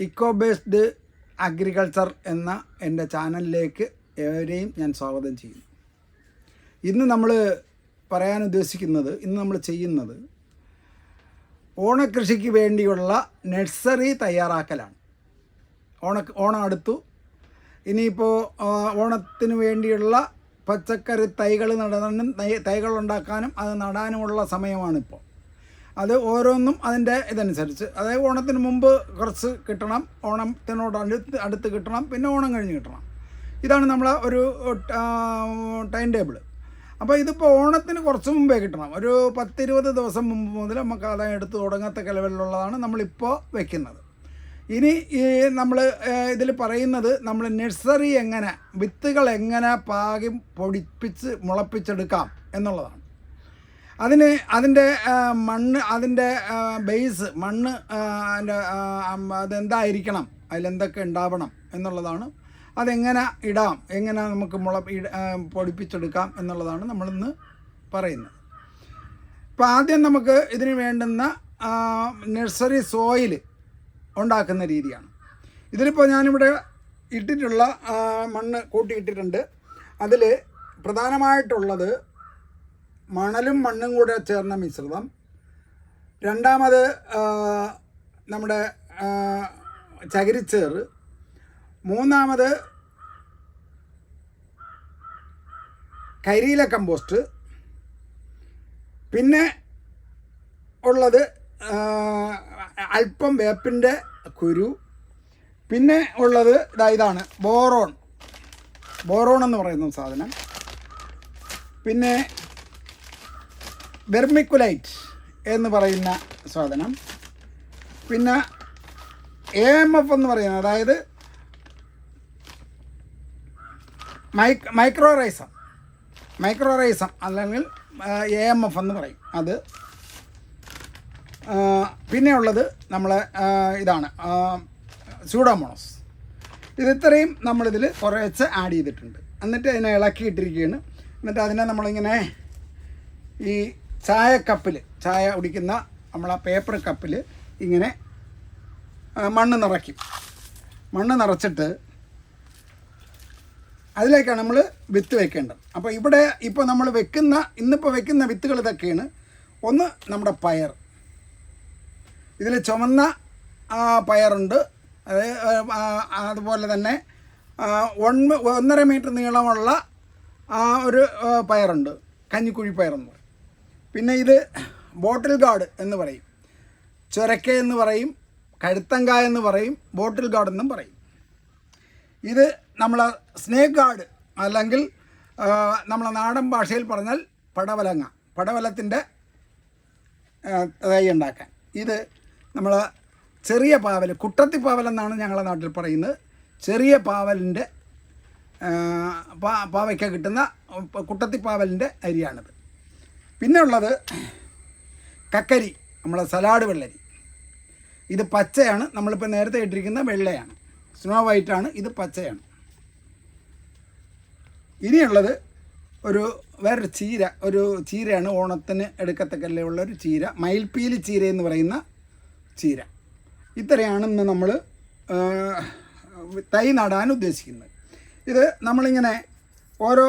Eco based agriculture എന്ന എന്റെ ചാനലിലേക്ക് ഏവരെയും ഞാൻ സ്വാഗതം ചെയ്യുന്നു. ഇന്ന് നമ്മൾ പറയാൻ ഉദ്ദേശിക്കുന്നത് ഇന്ന് നമ്മൾ ചെയ്യുന്നത് ഓണക്കൃഷിക്ക് വേണ്ടിയുള്ള നഴ്സറി തയ്യാറാക്കലാണ്. ഓണ ഓണം അടുത്തു. ഇനിയിപ്പോൾ ഓണത്തിന് വേണ്ടിയുള്ള പച്ചക്കറി തൈകൾ നടാനും തൈകൾ ഉണ്ടാക്കാനും അത് നടാനുമുള്ള സമയമാണിപ്പോൾ. അത് ഓരോന്നും അതിന്റെ ഇതനുസരിച്ച്. അതായത് ഓണത്തിന് മുമ്പ് കുറച്ച് കിട്ടണം ഓണത്തിനോട് അടുത്ത് അടുത്ത് കിട്ടണം പിന്നെ ഓണം കഴിഞ്ഞ് കിട്ടണം. ഇതാണ് നമ്മളെ ഒരു ടൈം ടേബിൾ അപ്പോൾ ഇതിപ്പോൾ ഓണത്തിന് കുറച്ച് മുമ്പേ കിട്ടണം. ഒരു പത്തിരുപത് ദിവസം മുമ്പ് മുതൽ നമുക്ക് ആദായം എടുത്ത് തുടങ്ങത്തക്ക ലെവലിലുള്ളതാണ് നമ്മളിപ്പോൾ വെക്കുന്നത്. ഇനി ഈ നമ്മൾ ഇതിൽ പറയുന്നത് നമ്മൾ നഴ്സറി എങ്ങനെ വിത്തുകൾ എങ്ങനെ പാകി പൊടിപ്പിച്ച് മുളപ്പിച്ചെടുക്കാം എന്നുള്ളതാണ്. അതിന് അതിന്റെ മണ്ണ് അതിന്റെ ബേസ് മണ്ണ് അതിന്റെ അതെന്തായിരിക്കണം? അതിലെന്തൊക്കെ ഉണ്ടാവണം എന്നുള്ളതാണ്. അതെങ്ങനെ ഇടാം? എങ്ങനെ നമുക്ക് മുള പൊടിപ്പിച്ചെടുക്കാം എന്നുള്ളതാണ് നമ്മളിന്ന് പറയുന്നത്. ഇപ്പോൾ ആദ്യം നമുക്ക് ഇതിന് വേണ്ടുന്ന നഴ്സറി സോയിൽ ഉണ്ടാക്കുന്ന രീതിയാണ്. ഇതിലിപ്പോൾ ഞാനിവിടെ ഇട്ടിട്ടുള്ള മണ്ണ് കൂട്ടിയിട്ടിട്ടുണ്ട്. അതിൽ പ്രധാനമായിട്ടുള്ളത് മണലും മണ്ണും കൂടെ ചേർന്ന മിശ്രിതം. രണ്ടാമത് നമ്മുടെ ചകിരിച്ചേറ് മൂന്നാമത് കരിയില കമ്പോസ്റ്റ്. പിന്നെ ഉള്ളത് അല്പം വേപ്പിന്റെ കുരു. പിന്നെ ഉള്ളത് ഇതാ ഇതാണ് ബോറോൺ. ബോറോൺ എന്ന് പറയുന്ന സാധനം. പിന്നെ വെർമിക്കുലൈറ്റ് എന്ന് പറയുന്ന സാധനം. പിന്നെ എ എം എഫ് എന്ന് പറയുന്നത് അതായത് മൈക് മൈക്രോറൈസം. മൈക്രോറൈസം അല്ലെങ്കിൽ എ എം എഫ് എന്ന് പറയും. അത് പിന്നെയുള്ളത് നമ്മളെ ഇതാണ് സൂഡോമോണോസ് ഇത് ഇത്രയും നമ്മളിതിൽ കുറേച്ച് ആഡ് ചെയ്തിട്ടുണ്ട്. എന്നിട്ട് അതിനെ ഇളക്കിയിട്ടിരിക്കുകയാണ്. എന്നിട്ട് അതിനെ നമ്മളിങ്ങനെ ഈ ചായ കപ്പിൽ ചായ കുടിക്കുന്ന നമ്മളാ പേപ്പർ കപ്പിൽ ഇങ്ങനെ മണ്ണ് നിറയ്ക്കും. മണ്ണ് നിറച്ചിട്ട് അതിലേക്കാണ് നമ്മൾ വിത്ത് വെക്കേണ്ടത്. അപ്പോൾ ഇവിടെ ഇപ്പോൾ നമ്മൾ വെക്കുന്ന ഇന്നിപ്പോൾ വെക്കുന്ന വിത്തുകൾ ഇതൊക്കെയാണ്. ഒന്ന് നമ്മുടെ പയർ. ഇതിൽ ചുമന്ന പയറുണ്ട്. അത് അതുപോലെ തന്നെ ഒന്ന് ഒന്നര മീറ്റർ നീളമുള്ള ഒരു പയറുണ്ട്. കഞ്ഞിക്കുഴി പയറെന്ന് പറയും. പിന്നെ ഇത് ബോട്ടിൽ ഗാർഡ് എന്ന് പറയും. ചൊരക്ക എന്ന് പറയും കഴുത്തങ്ക എന്ന് പറയും ബോട്ടിൽ ഗാർഡ് എന്നും പറയും. ഇത് നമ്മൾ സ്നേക്ക് ഗാർഡ് അല്ലെങ്കിൽ നമ്മളെ നാടൻ ഭാഷയിൽ പറഞ്ഞാൽ പടവലങ്ങ പടവലത്തിന്റെ തൈ ഉണ്ടാക്കാൻ. ഇത് നമ്മൾ ചെറിയ പാവൽ കുട്ടത്തി പാവൽ എന്നാണ് ഞങ്ങളുടെ നാട്ടിൽ പറയുന്നത്. ചെറിയ പാവലിന്റെ പാവയ്ക്ക കിട്ടുന്ന കുട്ടത്തി പാവലിന്റെ അരിയാണിത്. പിന്നെ ഉള്ളത് കക്കരി നമ്മളെ സലാഡ് വെള്ളരി. ഇത് പച്ചയാണ്. നമ്മളിപ്പോൾ നേരത്തെ ഇട്ടിരിക്കുന്ന വെള്ളയാണ്. സ്നോ വൈറ്റാണ് ഇത് പച്ചയാണ്. ഇനിയുള്ളത് ഒരു വേറൊരു ചീര ഒരു ചീരയാണ് ഓണത്തിന് എടുക്കത്തക്കല്ലേ ഉള്ള ഒരു ചീര. മയിൽപ്പീലി ചീര എന്ന് പറയുന്ന ചീര. ഇത്രയാണ് ഇന്ന് നമ്മൾ തൈ നടാൻ ഉദ്ദേശിക്കുന്നത്. ഇത് നമ്മളിങ്ങനെ ഓരോ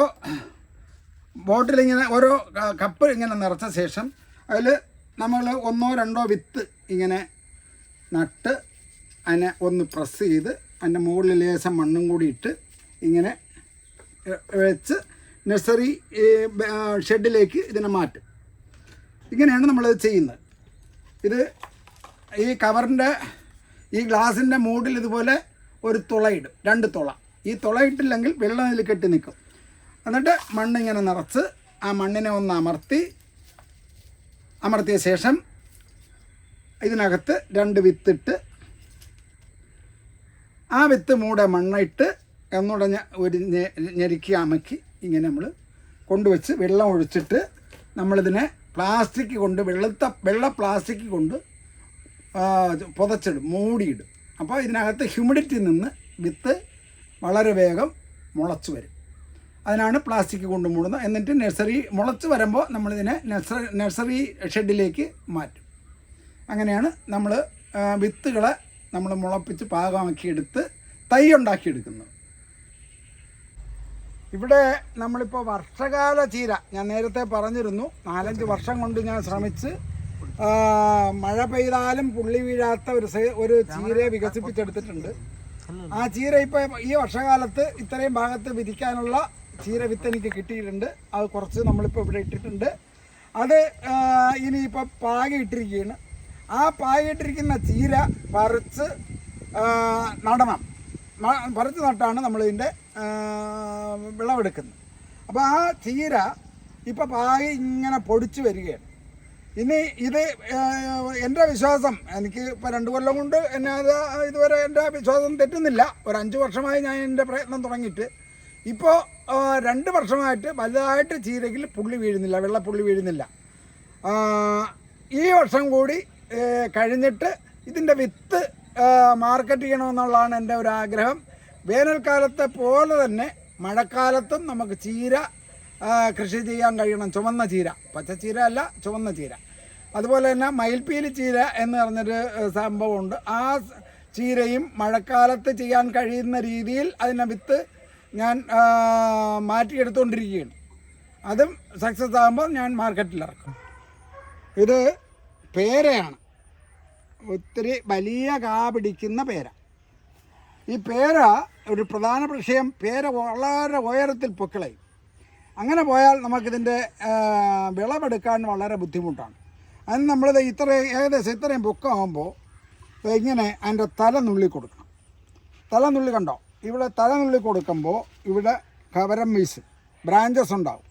ബോട്ടിലിങ്ങനെ ഓരോ ക- കപ്പ് ഇങ്ങനെ നിറച്ച ശേഷം അതിൽ നമ്മൾ ഒന്നോ രണ്ടോ വിത്ത് ഇങ്ങനെ നട്ട് അതിനെ ഒന്ന് പ്രസ് ചെയ്ത് അതിന്റെ മുകളിൽ ലേശം മണ്ണും കൂടി ഇട്ട് ഇങ്ങനെ വെച്ച് നഴ്സറി ഷെഡിലേക്ക് ഇതിനെ മാറ്റും. ഇങ്ങനെയാണ് നമ്മളത് ചെയ്യുന്നത്. ഇത് ഈ കവറിന്റെ ഈ ഗ്ലാസിന്റെ മൂടിൽ ഇതുപോലെ ഒരു തുളയിടും രണ്ട് തുള. ഈ തുള ഇട്ടില്ലെങ്കിൽ വെള്ളം ഇതിൽ കെട്ടി നിൽക്കും. എന്നിട്ട് മണ്ണിങ്ങനെ നിറച്ച് ആ മണ്ണിനെ ഒന്ന് അമർത്തി അമർത്തിയ ശേഷം ഇതിനകത്ത് രണ്ട് വിത്തിട്ട് ആ വിത്ത് മൂടെ മണ്ണിട്ട് എന്നുടഞ്ഞ ഒരു ഞെരുക്കി അമക്കി ഇങ്ങനെ നമ്മൾ കൊണ്ടുവച്ച് വെള്ളം ഒഴിച്ചിട്ട് നമ്മളിതിനെ പ്ലാസ്റ്റിക് കൊണ്ട് വെളുത്ത വെള്ള പ്ലാസ്റ്റിക് കൊണ്ട് പുതച്ചിടും മൂടിയിടും. അപ്പോൾ ഇതിനകത്ത് ഹ്യൂമിഡിറ്റി നിന്ന് വിത്ത് വളരെ വേഗം മുളച്ചു വരും. അതിനാണ് പ്ലാസ്റ്റിക് കൊണ്ട് മൂടുന്നത്. എന്നിട്ട് നഴ്സറി മുളച്ച് വരുമ്പോൾ നമ്മളിതിനെ നഴ്സറി നഴ്സറി ഷെഡിലേക്ക് മാറ്റും. അങ്ങനെയാണ് നമ്മൾ വിത്തുകളെ നമ്മൾ മുളപ്പിച്ച് പാകമാക്കിയെടുത്ത് തൈ ഉണ്ടാക്കിയെടുക്കുന്നത്. ഇവിടെ നമ്മളിപ്പോൾ വർഷകാല ചീര ഞാൻ നേരത്തെ പറഞ്ഞിരുന്നു നാലഞ്ച് വർഷം കൊണ്ട് ഞാൻ ശ്രമിച്ച് മഴ പെയ്താലും പുള്ളി വീഴാത്ത ഒരു ഒരു ചീരയെ വികസിപ്പിച്ചെടുത്തിട്ടുണ്ട്. ആ ചീര ഇപ്പോൾ ഈ വർഷകാലത്ത് ഇത്രയും ഭാഗത്ത് വിരിക്കാനുള്ള ചീര വിത്ത് എനിക്ക് കിട്ടിയിട്ടുണ്ട്. അത് കുറച്ച് നമ്മളിപ്പോൾ ഇവിടെ ഇട്ടിട്ടുണ്ട്. അത് ഇനിയിപ്പോൾ ഇനിയിപ്പോൾ പാകിയിട്ടിരിക്കുകയാണ് ആ പാകിയിട്ടിരിക്കുന്ന ചീര പറിച്ച് നടണം. പറിച്ച് നട്ടാണ് നമ്മളിതിന്റെ വിളവെടുക്കുന്നത്. അപ്പോൾ ആ ചീര ഇപ്പോൾ പായ ഇങ്ങനെ പൊടിച്ചു വരികയാണ്. ഇനി ഇത് എന്റെ വിശ്വാസം എനിക്ക് ഇപ്പോൾ രണ്ട് കൊല്ലം കൊണ്ട് എന്നെ അത് ഇതുവരെ എന്റെ വിശ്വാസം തെറ്റുന്നില്ല. ഒരു അഞ്ച് വർഷമായി ഞാൻ എന്റെ പ്രയത്നം തുടങ്ങിയിട്ട്. ഇപ്പോൾ രണ്ട് വർഷമായിട്ട് വലുതായിട്ട് ചീരയ്ക്കിൽ പുള്ളി വീഴുന്നില്ല വെള്ളപ്പുള്ളി വീഴുന്നില്ല. ഈ വർഷം കൂടി കഴിഞ്ഞിട്ട് ഇതിന്റെ വിത്ത് മാർക്കറ്റ് ചെയ്യണമെന്നുള്ളതാണ് എന്റെ ഒരു ആഗ്രഹം. വേനൽക്കാലത്തെ പോലെ തന്നെ മഴക്കാലത്തും നമുക്ക് ചീര കൃഷി ചെയ്യാൻ കഴിയണം. ചുവന്ന ചീര. പച്ചച്ചീര അല്ല ചുവന്ന ചീര. അതുപോലെ തന്നെ മയിൽപ്പീലി ചീര എന്ന് പറഞ്ഞൊരു സംഭവമുണ്ട്. ആ ചീരയും മഴക്കാലത്ത് ചെയ്യാൻ കഴിയുന്ന രീതിയിൽ അതിനെ വിത്ത് ഞാൻ മാറ്റിയെടുത്തുകൊണ്ടിരിക്കുകയാണ് അതും സക്സസ് ആകുമ്പോൾ ഞാൻ മാർക്കറ്റിൽ ഇറക്കും. ഇത് പേരയാണ്. ഒത്തിരി വലിയ കാ പിടിക്കുന്ന പേര. ഈ പേര ഒരു പ്രധാന വിഷയം. പേര വളരെ ഉയരത്തിൽ പൊക്കിളയും. അങ്ങനെ പോയാൽ നമുക്കിതിന്റെ വിളവെടുക്കാൻ വളരെ ബുദ്ധിമുട്ടാണ്. അതിന് നമ്മളിത് ഇത്രയും ഏകദേശം ഇത്രയും പൊക്കമാകുമ്പോൾ ഇങ്ങനെ അതിന്റെ തല നുള്ളി കൊടുക്കണം. തല നുള്ളി കണ്ടോ? ഇവിടെ തലങ്ങളിൽ കൊടുക്കുമ്പോൾ ഇവിടെ കവരം വീസ് ബ്രാഞ്ചസ് ഉണ്ടാവും.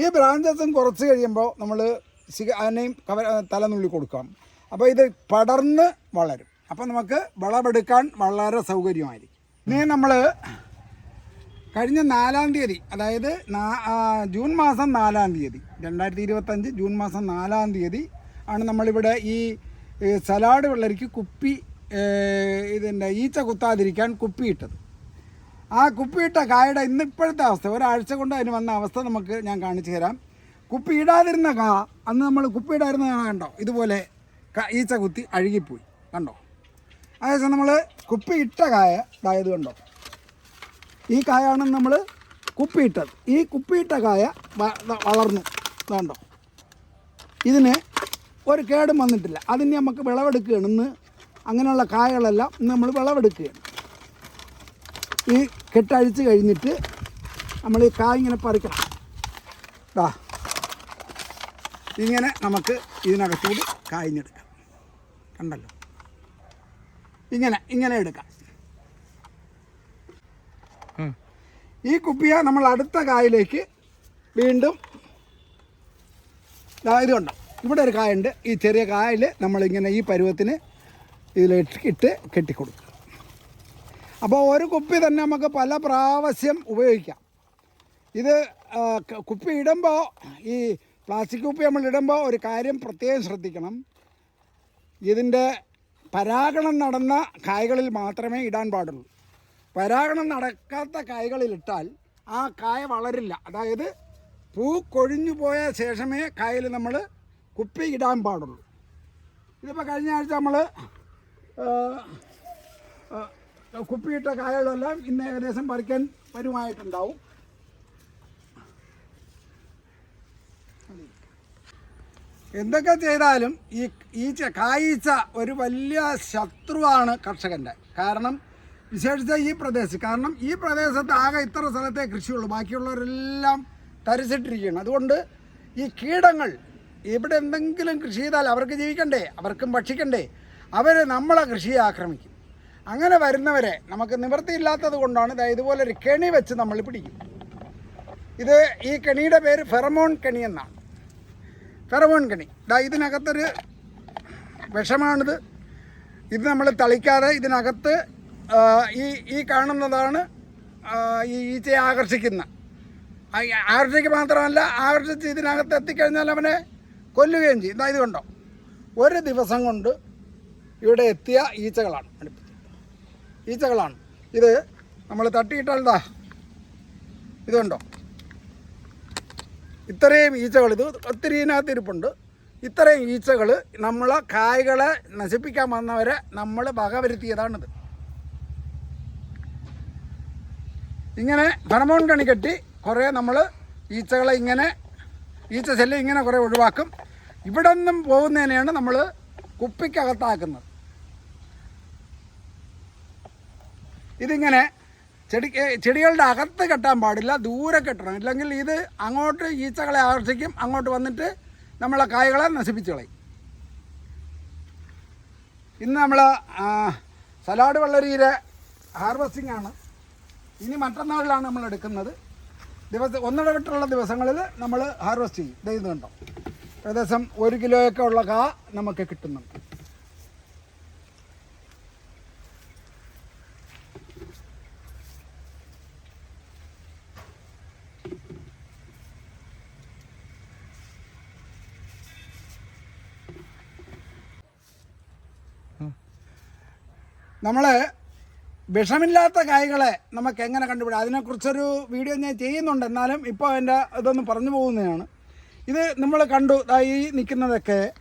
ഈ ബ്രാഞ്ചസും കുറച്ച് കഴിയുമ്പോൾ നമ്മൾ സിഗ അതിനെയും കവ തലനുള്ളി കൊടുക്കാം. അപ്പോൾ ഇത് പടർന്ന് വളരും. അപ്പോൾ നമുക്ക് വിളവെടുക്കാൻ വളരെ സൗകര്യമായിരിക്കും. ഇനി നമ്മൾ കഴിഞ്ഞ നാലാം തീയതി അതായത് ജൂൺ മാസം നാലാം തീയതി രണ്ടായിരത്തി ഇരുപത്തഞ്ച് ജൂൺ മാസം നാലാം തീയതി ആണ് നമ്മളിവിടെ ഈ സലാഡ് വെള്ളരിക്ക് കുപ്പി ഇതിന്റെ ഈച്ച കുത്താതിരിക്കാൻ കുപ്പിയിട്ടത്. ആ കുപ്പിയിട്ട കായുടെ ഇന്ന് ഇപ്പോഴത്തെ അവസ്ഥ ഒരാഴ്ച കൊണ്ട് അതിന് വന്ന അവസ്ഥ നമുക്ക് ഞാൻ കാണിച്ചു തരാം. കുപ്പി ഇടാതിരുന്ന കാ അന്ന് നമ്മൾ കുപ്പി ഇടാതിരുന്ന കാ കണ്ടോ? ഇതുപോലെ ഈച്ച കുത്തി അഴുകിപ്പോയി കണ്ടോ? അതേസമയം നമ്മൾ കുപ്പി ഇട്ട കായ ഇതായത് കണ്ടോ? ഈ കായാണ് നമ്മൾ കുപ്പിയിട്ടത് ഈ കുപ്പിയിട്ട കായ വളർന്നു കണ്ടോ? ഇതിന് ഒരു കേടും വന്നിട്ടില്ല. അതിന് നമുക്ക് വിളവെടുക്കുകയാണ്. ഇന്ന് അങ്ങനെയുള്ള കായകളെല്ലാം നമ്മൾ വിളവെടുക്കുകയാണ്. ഈ കെട്ടഴിച്ച് കഴിഞ്ഞിട്ട് നമ്മൾ ഈ കായ ഇങ്ങനെ പറിക്കണം. ദാ. ഇങ്ങനെ നമുക്ക് ഇതിനകത്തൂടി കായിഞ്ഞെടുക്കാം കണ്ടല്ലോ? ഇങ്ങനെ ഇങ്ങനെ എടുക്കാം. ഈ കുപ്പിയ നമ്മൾ അടുത്ത കായലേക്ക് വീണ്ടും ദാ ഇത് കണ്ടോ? ഇവിടെ ഒരു കായുണ്ട്. ഈ ചെറിയ കായൽ നമ്മളിങ്ങനെ ഈ പരുവത്തിന് ഇതിലിട്ട് ഇട്ട് കെട്ടിക്കൊടുക്കുക അപ്പോൾ ഒരു കുപ്പി തന്നെ നമുക്ക് പല പ്രാവശ്യം ഉപയോഗിക്കാം. ഇത് കുപ്പി ഇടുമ്പോൾ ഈ പ്ലാസ്റ്റിക് കുപ്പി നമ്മൾ ഇടുമ്പോൾ ഒരു കാര്യം പ്രത്യേകം ശ്രദ്ധിക്കണം. ഇതിന്റെ പരാഗണം നടന്ന കായകളിൽ മാത്രമേ ഇടാൻ പാടുള്ളൂ. പരാഗണം നടക്കാത്ത കായകളിൽ ആ കായ വളരില്ല. അതായത് പൂ കൊഴിഞ്ഞു പോയ ശേഷമേ കായൽ നമ്മൾ കുപ്പി ഇടാൻ പാടുള്ളൂ. ഇതിപ്പോൾ കഴിഞ്ഞ ആഴ്ച നമ്മൾ കുപ്പിയിട്ട കായകളെല്ലാം ഇന്ന് ഏകദേശം പറിക്കാൻ വരുമായിട്ടുണ്ടാവും. എന്തൊക്കെ ചെയ്താലും ഈ ഈച്ച കായീച്ച ഒരു വലിയ ശത്രുവാണ് കർഷകന്റെ കാരണം വിശേഷിച്ച ഈ പ്രദേശം കാരണം ഈ പ്രദേശത്ത് ആകെ ഇത്ര സ്ഥലത്തെ കൃഷിയുള്ളൂ. ബാക്കിയുള്ളവരെല്ലാം തരിച്ചിട്ടിരിക്കുകയാണ്. അതുകൊണ്ട് ഈ കീടങ്ങൾ ഇവിടെ എന്തെങ്കിലും കൃഷി ചെയ്താൽ അവർക്ക് ജീവിക്കണ്ടേ? അവർക്കും ഭക്ഷിക്കണ്ടേ? അവർ നമ്മളെ കൃഷിയെ ആക്രമിക്കും. അങ്ങനെ വരുന്നവരെ നമുക്ക് നിവൃത്തിയില്ലാത്തത് കൊണ്ടാണ് ഇതുപോലെ ഒരു കെണി വെച്ച് നമ്മൾ പിടിക്കും. ഇത് ഈ കെണിയുടെ പേര് ഫെറമോൺ കെണി എന്നാണ്. ഫെറമോൺ കെണി. ഇതാ ഇതിനകത്തൊരു വിഷമാണിത്. ഇത് നമ്മൾ തളിക്കാതെ ഇതിനകത്ത് ഈ ഈ കാണുന്നതാണ് ഈ ഈച്ചയെ ആകർഷിക്കുന്ന. ആകർഷിക്കുക മാത്രമല്ല ആകർഷിച്ച് ഇതിനകത്ത് എത്തിക്കഴിഞ്ഞാൽ അവനെ കൊല്ലുകയും ചെയ്യും. ഇതാ ഇത് കണ്ടോ? ഒരു ദിവസം കൊണ്ട് ഇവിടെ എത്തിയ ഈച്ചകളാണ്. അടുപ്പിച്ച് ഈച്ചകളാണ്. ഇത് നമ്മൾ തട്ടിയിട്ടാൽ ഇതുണ്ടോ ഇത്രയും ഈച്ചകൾ ഇത് ഒത്തിരി ഇതിനകത്തിരിപ്പുണ്ട് ഇത്രയും ഈച്ചകൾ നമ്മൾ കായ്കളെ നശിപ്പിക്കാൻ വന്നവരെ നമ്മൾ വകവരുത്തിയതാണിത്. ഇങ്ങനെ ഫെറമോൺ കണി കെട്ടി കുറേ നമ്മൾ ഈച്ചകളെ ഇങ്ങനെ ഈച്ച ശല്യം ഇങ്ങനെ കുറേ ഒഴിവാക്കും. ഇവിടെ നിന്നും പോകുന്നതിനെയാണ് നമ്മൾ കുപ്പിക്കകത്താക്കുന്നത്. ഇതിങ്ങനെ ചെടി ചെടികളുടെ അകത്ത് കെട്ടാൻ പാടില്ല ദൂരെ കെട്ടണം. ഇല്ലെങ്കിൽ ഇത് അങ്ങോട്ട് ഈച്ചകളെ ആകർഷിക്കും അങ്ങോട്ട് വന്നിട്ട് നമ്മളെ കായകളെ നശിപ്പിച്ചു കളയും. ഇന്ന് നമ്മൾ സലാഡ് വെള്ളരിയുടെ ഹാർവസ്റ്റിംഗ് ആണ്. ഇനി മറ്റന്നാളിലാണ് നമ്മൾ എടുക്കുന്നത്. ദിവസം ഒന്നിടവിട്ടുള്ള ദിവസങ്ങളിൽ നമ്മൾ ഹാർവസ്റ്റ് ചെയ്യും. ദൈവം കണ്ടോ? ഏകദേശം ഒരു കിലോയൊക്കെ ഉള്ള കാ നമുക്ക് കിട്ടുന്നുണ്ട്. നമ്മൾ വിഷമില്ലാത്ത കായ്കളെ നമുക്ക് എങ്ങനെ കണ്ടുപിടിക്കാം? അതിനെക്കുറിച്ചൊരു വീഡിയോ ഞാൻ ചെയ്യുന്നുണ്ട്. എന്നാലും ഇപ്പോൾ എന്റെ ഇതൊന്ന് പറഞ്ഞു പോകുന്നതാണ്. ഇത് നമ്മൾ കണ്ടു ഈ നിൽക്കുന്നതൊക്കെ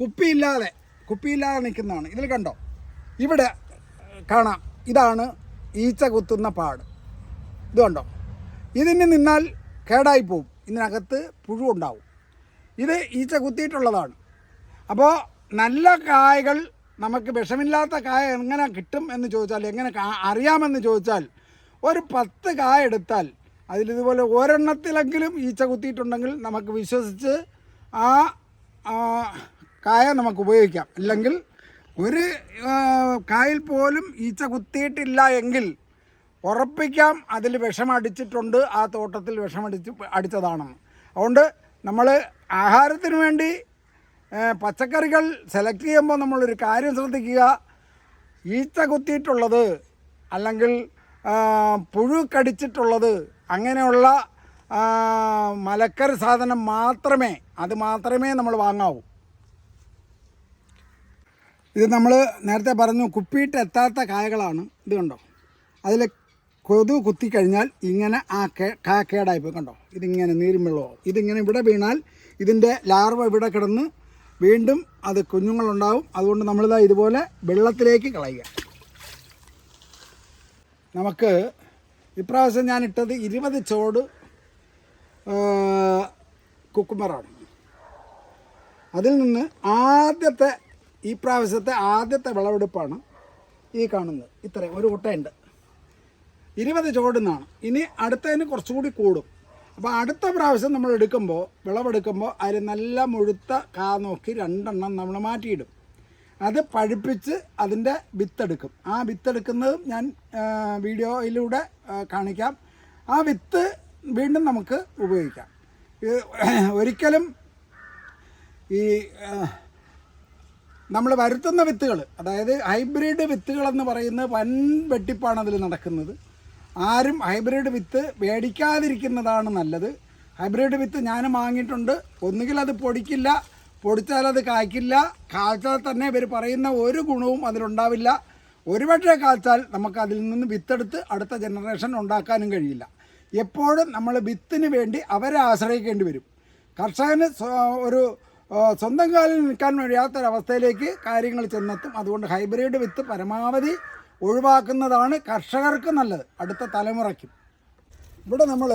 കുപ്പിയില്ലാതെ കുപ്പിയില്ലാതെ നിൽക്കുന്നതാണ് ഇതിൽ കണ്ടോ? ഇവിടെ കാണാം. ഇതാണ് ഈച്ച കുത്തുന്ന പാട്. ഇത് കണ്ടോ? ഇതിന് നിന്നാൽ കേടായി പോവും. ഇതിനകത്ത് പുഴു ഉണ്ടാവും. ഇത് ഈച്ച കുത്തിയിട്ടുള്ളതാണ്. അപ്പോൾ നല്ല കായകൾ നമുക്ക് വിഷമില്ലാത്ത കായ എങ്ങനെ കിട്ടും എന്ന് ചോദിച്ചാൽ എങ്ങനെ അറിയാമെന്ന് ചോദിച്ചാൽ ഒരു പത്ത് കായ എടുത്താൽ അതിലിതുപോലെ ഒരെണ്ണത്തിലെങ്കിലും ഈച്ച കുത്തിയിട്ടുണ്ടെങ്കിൽ നമുക്ക് വിശ്വസിച്ച് ആ കായ നമുക്ക് ഉപയോഗിക്കാം. അല്ലെങ്കിൽ ഒരു കായിൽ പോലും ഈച്ച കുത്തിയിട്ടില്ല എങ്കിൽ ഉറപ്പിക്കാം അതിൽ വിഷമടിച്ചിട്ടുണ്ട് ആ തോട്ടത്തിൽ വിഷമടിച്ച് അടിച്ചതാണെന്ന്. അതുകൊണ്ട് നമ്മൾ ആഹാരത്തിന് വേണ്ടി പച്ചക്കറികൾ സെലക്ട് ചെയ്യുമ്പോൾ നമ്മളൊരു കാര്യം ശ്രദ്ധിക്കുക. ഈച്ച കുത്തിയിട്ടുള്ളത് അല്ലെങ്കിൽ പുഴു കടിച്ചിട്ടുള്ളത് അങ്ങനെയുള്ള മലക്കറി സാധനം മാത്രമേ അത് മാത്രമേ നമ്മൾ വാങ്ങാവൂ. ഇത് നമ്മൾ നേരത്തെ പറഞ്ഞു കുപ്പിയിട്ട് എത്താത്ത കായകളാണ്. ഇത് കണ്ടോ? അതിൽ കൊതു കുത്തിക്കഴിഞ്ഞാൽ ഇങ്ങനെ ആ കേ കാ കേടായിപ്പോയി കണ്ടോ? ഇതിങ്ങനെ നീരും ഇതിങ്ങനെ ഇവിടെ വീണാൽ ഇതിന്റെ ലാർവ ഇവിടെ കിടന്ന് വീണ്ടും അത് കുഞ്ഞുങ്ങളുണ്ടാവും. അതുകൊണ്ട് നമ്മളിതാ ഇതുപോലെ വെള്ളത്തിലേക്ക് കളയുക. നമുക്ക് ഇപ്രാവശ്യം ഞാൻ ഇട്ടത് ഇരുപത് ചോട് കുക്കുമ്പറാണ് അതിൽ നിന്ന് ആദ്യത്തെ ഈ പ്രാവശ്യത്തെ ആദ്യത്തെ വിളവെടുപ്പാണ് ഈ കാണുന്നത്. ഇത്രയും ഒരു കുട്ടയുണ്ട് ഇരുപത് ചോടുന്നാണ് ഇനി അടുത്തതിന് കുറച്ചുകൂടി കൂടും. അപ്പോൾ അടുത്ത പ്രാവശ്യം നമ്മൾ എടുക്കുമ്പോൾ വിളവെടുക്കുമ്പോൾ അതിൽ നല്ല മുഴുത്ത കാ നോക്കി രണ്ടെണ്ണം നമ്മൾ മാറ്റിയിടും. അത് പഴുപ്പിച്ച് അതിന്റെ വിത്തെടുക്കും. ആ വിത്തെടുക്കുന്നതും ഞാൻ വീഡിയോയിലൂടെ കാണിക്കാം. ആ വിത്ത് വീണ്ടും നമുക്ക് ഉപയോഗിക്കാം. ഒരിക്കലും ഈ നമ്മൾ വരുത്തുന്ന വിത്തുകൾ അതായത് ഹൈബ്രിഡ് വിത്തുകളെന്ന് പറയുന്നത് വൻ വെട്ടിപ്പാണ് അതിൽ നടക്കുന്നത്. ആരും ഹൈബ്രിഡ് വിത്ത് മേടിക്കാതിരിക്കുന്നതാണ് നല്ലത്. ഹൈബ്രിഡ് വിത്ത് ഞാനും വാങ്ങിയിട്ടുണ്ട്. ഒന്നുകിൽ അത് പൊടിക്കില്ല പൊടിച്ചാൽ അത് കായ്ക്കില്ല. കായ്ച്ചാൽ തന്നെ ഇവർ പറയുന്ന ഒരു ഗുണവും അതിലുണ്ടാവില്ല. ഒരുപക്ഷെ കായ്ച്ചാൽ നമുക്ക് അതിൽ നിന്ന് വിത്തെടുത്ത് അടുത്ത ജനറേഷൻ ഉണ്ടാക്കാനും കഴിയില്ല. എപ്പോഴും നമ്മൾ വിത്തിന് വേണ്ടി അവരെ ആശ്രയിക്കേണ്ടി വരും. കർഷകന് ഒരു സ്വന്തം കാലിൽ നിൽക്കാൻ കഴിയാത്തൊരവസ്ഥയിലേക്ക് കാര്യങ്ങൾ ചെന്നെത്തും. അതുകൊണ്ട് ഹൈബ്രിഡ് വിത്ത് പരമാവധി ഒഴിവാക്കുന്നതാണ് കർഷകർക്ക് നല്ലത് അടുത്ത തലമുറയ്ക്കും. ഇവിടെ നമ്മൾ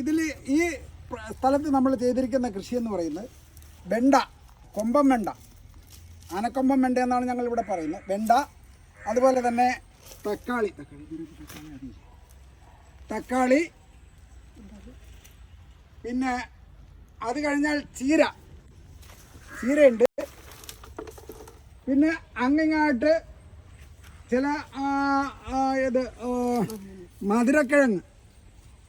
ഇതിൽ ഈ സ്ഥലത്ത് നമ്മൾ ചെയ്തിരിക്കുന്ന കൃഷി എന്ന് പറയുന്നത് വെണ്ട കൊമ്പം വെണ്ട. ആനക്കൊമ്പം വെണ്ട എന്നാണ് ഞങ്ങൾ ഇവിടെ പറയുന്നത്. വെണ്ട അതുപോലെ തന്നെ തക്കാളി. തക്കാളി പിന്നെ അത് കഴിഞ്ഞാൽ ചീര. ചീരയുണ്ട്. പിന്നെ അങ്ങിങ്ങായിട്ട് ചില ഇത് മധുരക്കിഴങ്ങ്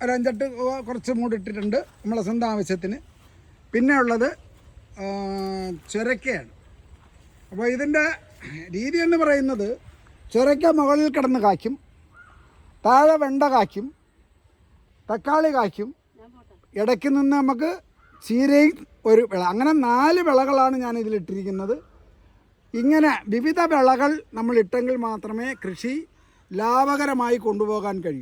ഒരഞ്ചെട്ട് കുറച്ച് മൂടിട്ടിട്ടുണ്ട് നമ്മളെ സ്വന്തം ആവശ്യത്തിന്. പിന്നെ ഉള്ളത് ചുരക്കയാണ്. അപ്പോൾ ഇതിന്റെ രീതി എന്ന് പറയുന്നത് ചുരക്ക മുകളിൽ കിടന്ന് കായ്ക്കും താഴെ വെണ്ട കായ്ക്കും തക്കാളി കായ്ക്കും. ഇടയ്ക്ക് നിന്ന് നമുക്ക് ചീരയും ഒരു വിള അങ്ങനെ നാല് വിളകളാണ് ഞാൻ ഇതിലിട്ടിരിക്കുന്നത് ഇങ്ങനെ വിവിധ വിളകൾ നമ്മൾ ഇട്ടെങ്കിൽ മാത്രമേ കൃഷി ലാഭകരമായി കൊണ്ടുപോകാൻ കഴിയൂ.